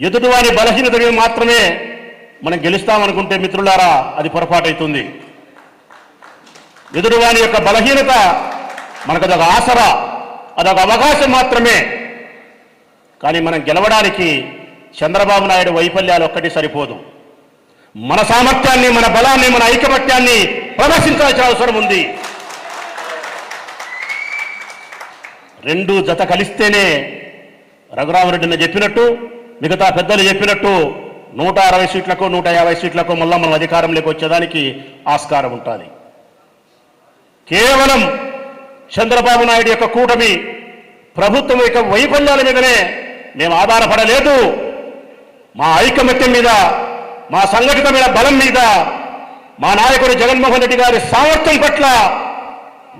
ఎదుటివారి బలహీనతని మాత్రమే మనం గెలుస్తామనుకుంటే మిత్రులారా అది పొరపాటవుతుంది ఎదుటివాని యొక్క బలహీనత మనకు అదొక ఆసరా అదొక అవకాశం మాత్రమే. కానీ మనం గెలవడానికి చంద్రబాబు నాయుడు వైఫల్యాలు ఒక్కటి సరిపోదు. మన సామర్థ్యాన్ని మన బలాన్ని మన ఐకమత్యాన్ని ప్రదర్శించాల్సిన అవసరం ఉంది. రెండు జత కలిస్తేనే రఘురామరెడ్డిని చెప్పినట్టు మిగతా పెద్దలు చెప్పినట్టు నూట అరవై సీట్లకు నూట యాభై సీట్లకు మళ్ళా మనం అధికారంలోకి వచ్చేదానికి ఆస్కారం ఉంటుంది. కేవలం చంద్రబాబు నాయుడు యొక్క కూటమి ప్రభుత్వం యొక్క వైఫల్యాల మీదనే మేము ఆధారపడలేదు. మా ఐకమత్యం మీద మా సంఘటితమైన బలం మీద మా నాయకుడు జగన్మోహన్ రెడ్డి గారి సామర్థ్యం పట్ల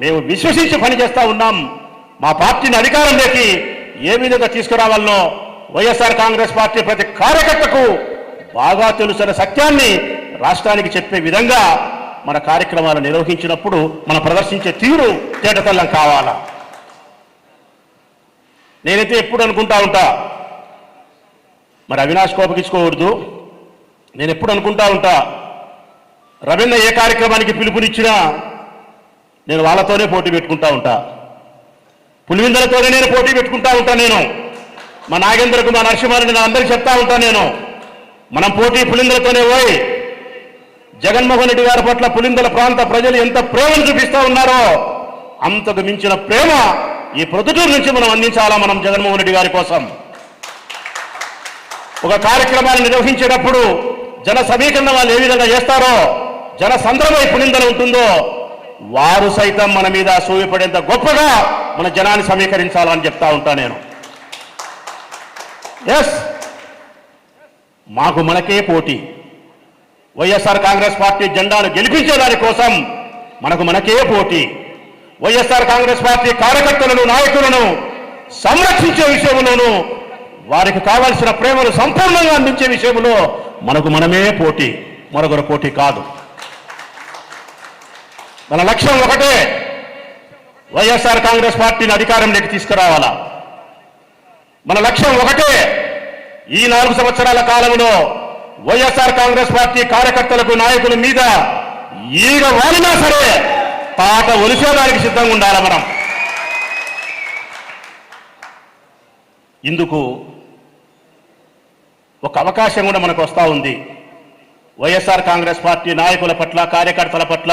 మేము విశ్వసించి పనిచేస్తూ ఉన్నాం. మా పార్టీని అధికారంలోకి ఏ విధంగా తీసుకురావాలనో వైఎస్ఆర్ కాంగ్రెస్ పార్టీ ప్రతి కార్యకర్తకు బాగా తెలుసిన సత్యాన్ని రాష్ట్రానికి చెప్పే విధంగా మన కార్యక్రమాలు నిర్వహించినప్పుడు మనం ప్రదర్శించే తీరు తేటతల్లం కావాలా? నేనైతే ఎప్పుడు అనుకుంటా ఉంటా మరి అవినాష్ కోపగించుకోకూడదు. నేను ఎప్పుడు అనుకుంటా ఉంటా రవీంద్ర ఏ కార్యక్రమానికి పిలుపునిచ్చినా నేను వాళ్ళతోనే పోటీ పెట్టుకుంటా ఉంటా. పులివిందలతోనే నేను పోటీ పెట్టుకుంటా ఉంటా నేను. మా నాగేంద్రకు కుమార్ నరసింహారెడ్డి నేను అందరికీ చెప్తా ఉంటాను నేను. మనం పోటీ పులిందలతోనే పోయి జగన్మోహన్ రెడ్డి గారి పట్ల పులిందల ప్రాంత ప్రజలు ఎంత ప్రేమను చూపిస్తూ ఉన్నారో అంతకు మించిన ప్రేమ ఈ ప్రొద్దుటూరు నుంచి మనం అందించాలా మనం జగన్మోహన్ రెడ్డి గారి కోసం. ఒక కార్యక్రమాన్ని నిర్వహించేటప్పుడు జన సమీకరణ వాళ్ళు ఏ విధంగా చేస్తారో జన సంద్రమై పులిందలు ఉంటుందో వారు సైతం మన మీద సూయపడేంత గొప్పగా మన జనాన్ని సమీకరించాలని చెప్తా ఉంటా నేను. ఎస్ మాకు మనకే పోటీ. వైఎస్ఆర్ కాంగ్రెస్ పార్టీ జెండాను గెలిపించేదాని కోసం మనకు మనకే పోటీ. వైఎస్ఆర్ కాంగ్రెస్ పార్టీ కార్యకర్తలను నాయకులను సంరక్షించే విషయంలోనూ వారికి కావాల్సిన ప్రేమను సంపూర్ణంగా అందించే విషయంలో మనకు మనమే పోటీ. మరొకరు పోటీ కాదు. మన లక్ష్యం ఒకటే. వైఎస్ఆర్ కాంగ్రెస్ పార్టీని అధికారంలోకి తీసుకురావాలా? మన లక్ష్యం ఒకటే. ఈ నాలుగు సంవత్సరాల కాలంలో వైఎస్ఆర్ కాంగ్రెస్ పార్టీ కార్యకర్తలకు నాయకుల మీద ఈగ వాలినా సరే పాట ఒలిసేదానికి సిద్ధంగా ఉండాలి మనం. ఇందుకు ఒక అవకాశం కూడా మనకు వస్తూ ఉంది. వైఎస్ఆర్ కాంగ్రెస్ పార్టీ నాయకుల పట్ల కార్యకర్తల పట్ల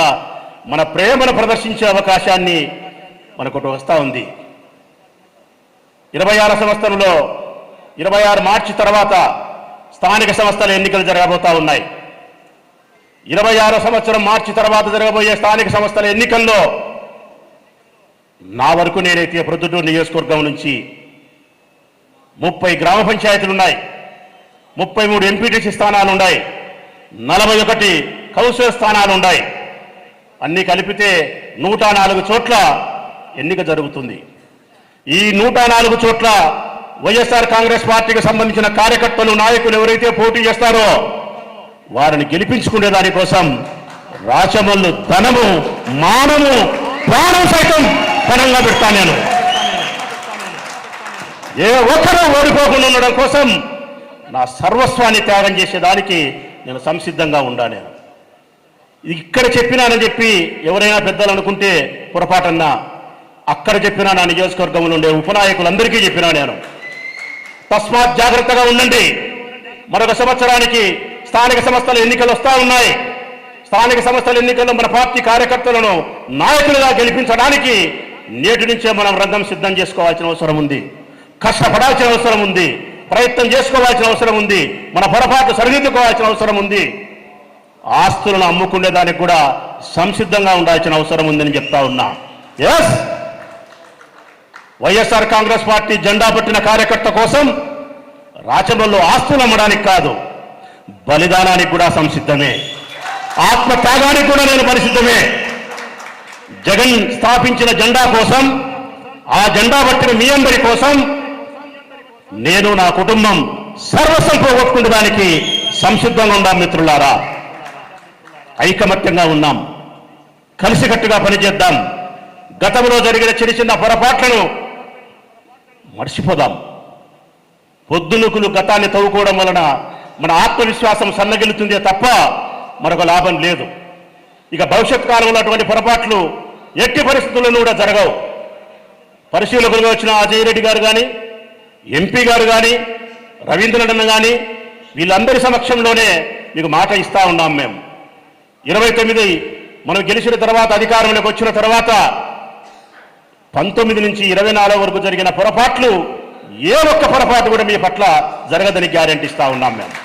మన ప్రేమను ప్రదర్శించే అవకాశాన్ని మనకు ఒకటి వస్తూ ఉంది. ఇరవై ఆరు సంవత్సరంలో ఇరవై ఆరు మార్చి తర్వాత స్థానిక సంస్థల ఎన్నికలు జరగబోతా ఉన్నాయి. ఇరవై ఆరో సంవత్సరం మార్చి తర్వాత జరగబోయే స్థానిక సంస్థల ఎన్నికల్లో నా వరకు నేనైతే ప్రొద్దుటూరు నియోజకవర్గం నుంచి ముప్పై గ్రామ పంచాయతీలు ఉన్నాయి. ముప్పై మూడు ఎంపీటీసీ స్థానాలు ఉన్నాయి. నలభై ఒకటి కౌన్సిలర్ స్థానాలు ఉన్నాయి. అన్నీ కలిపితే నూట నాలుగు చోట్ల ఎన్నిక జరుగుతుంది. ఈ నూట నాలుగు చోట్ల వైఎస్ఆర్ కాంగ్రెస్ పార్టీకి సంబంధించిన కార్యకర్తలు నాయకులు ఎవరైతే పోటీ చేస్తారో వారిని గెలిపించుకునే దానికోసం రాచమల్లు ధనము మానము ప్రాణం సైతం ధనంగా పెడతా నేను. ఏ ఒక్కరూ ఓడిపోకుండా ఉండడం కోసం నా సర్వస్వాన్ని త్యాగం చేసేదానికి నేను సంసిద్ధంగా ఉండా నేను. ఇక్కడ చెప్పినానని చెప్పి ఎవరైనా పెద్దలు అనుకుంటే పొరపాటన్నా అక్కడ చెప్పినా నా నియోజకవర్గంలో ఉండే ఉపనాయకులందరికీ చెప్పినా నేను. తస్మాత్ జాగ్రత్తగా ఉండండి. మరొక సంవత్సరానికి స్థానిక సంస్థల ఎన్నికలు వస్తూ ఉన్నాయి. స్థానిక సంస్థల ఎన్నికల్లో మన పార్టీ కార్యకర్తలను నాయకులుగా గెలిపించడానికి నేటి నుంచే మనం రంగం సిద్ధం చేసుకోవాల్సిన అవసరం ఉంది. కష్టపడాల్సిన అవసరం ఉంది. ప్రయత్నం చేసుకోవాల్సిన అవసరం ఉంది. మన పొరపాటు సరిదిద్దుకోవాల్సిన అవసరం ఉంది. ఆస్తులను అమ్ముకునే దానికి కూడా సంసిద్ధంగా ఉండాల్సిన అవసరం ఉందని చెప్తా ఉన్నా. ఎస్ వైఎస్ఆర్ కాంగ్రెస్ పార్టీ జెండా పట్టిన కార్యకర్త కోసం రాచంలో ఆస్తులు అమ్మడానికి కాదు బలిదానానికి కూడా సంసిద్ధమే. ఆత్మ త్యాగానికి కూడా నేను పరిసిద్ధమే జగన్ స్థాపించిన జెండా కోసం ఆ జెండా పట్టిన మీ అందరి కోసం నేను నా కుటుంబం సర్వస్వం పోగొట్టుకునే దానికి సంసిద్ధంగా ఉన్నాం మిత్రులారా. ఐకమత్యంగా ఉన్నాం. కలిసికట్టుగా పనిచేద్దాం. గతంలో జరిగిన చిన్న చిన్న పొరపాట్లను మర్చిపోదాం. పొద్దునుకులు గతాన్ని తవ్వుకోవడం వలన మన ఆత్మవిశ్వాసం సన్నగిలుతుందే తప్ప మరొక లాభం లేదు. ఇక భవిష్యత్ కాలంలో అటువంటి పొరపాట్లు ఎట్టి పరిస్థితుల్లో కూడా జరగవు. పరిశీలకులుగా వచ్చిన అజయ్ రెడ్డి గారు కానీ ఎంపీ గారు కానీ రవీంద్రనన్న కానీ వీళ్ళందరి సమక్షంలోనే మీకు మాట ఇస్తా ఉన్నాం మేము. ఇరవై తొమ్మిది మనం గెలిచిన తర్వాత అధికారంలోకి వచ్చిన తర్వాత పంతొమ్మిది నుంచి ఇరవై నాలుగు వరకు జరిగిన పొరపాట్లు ఏ ఒక్క పొరపాటు కూడా మీ పట్ల జరగదని గ్యారెంటీ ఇస్తా ఉన్నాం మేము.